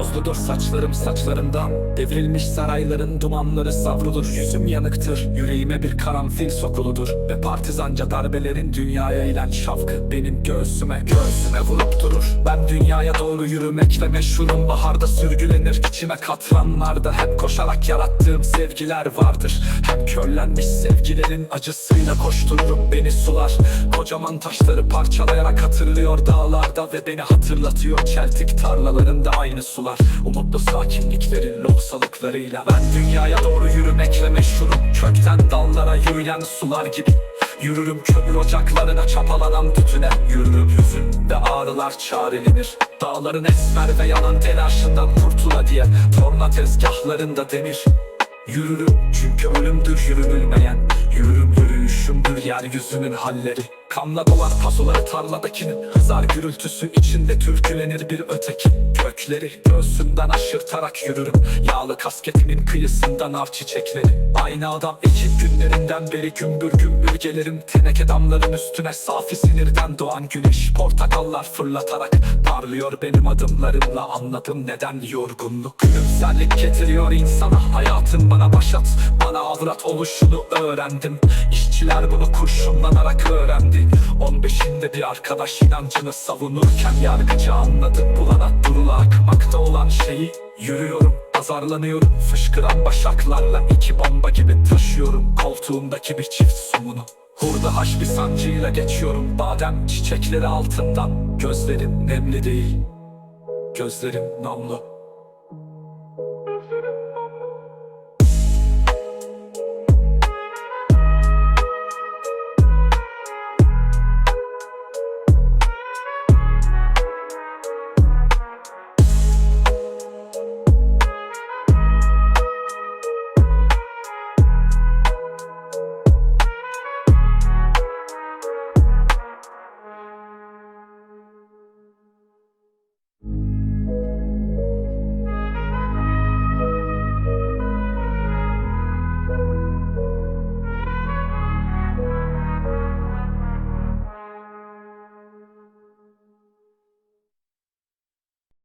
Tozludur saçlarım saçlarından. Devrilmiş sarayların dumanları savrulur. Yüzüm yanıktır. Yüreğime bir karanfil sokuludur. Ve partizanca darbelerin dünyaya ilen şavkı Benim göğsüme göğsüme vurup durur. Ben dünyaya doğru yürümekle meşhurum. Baharda sürgülenir içime katranlarda. Hep koşarak yarattığım sevgiler vardır. Hep körlenmiş sevgilerin acısıyla koştururum Beni sular. Kocaman taşları parçalayarak hatırlıyor dağlarda Ve beni hatırlatıyor çeltik tarlalarında aynı sular Umutlu sakinliklerin lohsalıklarıyla Ben dünyaya doğru yürümekle meşhurum. Kökten dallara yürüyen sular gibi. Yürürüm kömür ocaklarına çapalanan tütüne. Yürürüm hüzünde ağrılar çarelenir. Dağların esmer ve yalan telaşından kurtula diye. Torna tezgahlarında demir. Yürürüm çünkü ölümdür yürünülmeyen Yürürüm yürüyüşümdür yeryüzünün halleri Kanla dolan pasoları tarladakinin Hızar gürültüsü içinde türkülenir bir öteki. Kökleri göğsümden aşırtarak yürürüm. Yağlı kasketimin kıyısından av çiçekleri. Aynı adam ekip günlerinden beri gümbür gümbür gelirim. Teneke damların üstüne safi sinirden doğan güneş. Portakallar fırlatarak parlıyor benim adımlarımla. Anladım neden yorgunluk. Gülümserlik getiriyor insana. Hayatın bana başat Bana avrat oluşunu öğrendim. İşçiler bunu kurşunlanarak öğrendi. 15'inde bir arkadaş inancını savunurken Yargıcı anladı. Bulana durula akmakta olan şeyi Yürüyorum azarlanıyorum. Fışkıran başaklarla iki bomba gibi taşıyorum. Koltuğumdaki bir çift sumunu. Hurda haş bir sancıyla geçiyorum. Badem çiçekleri altından. Gözlerim nemli değil Gözlerim namlu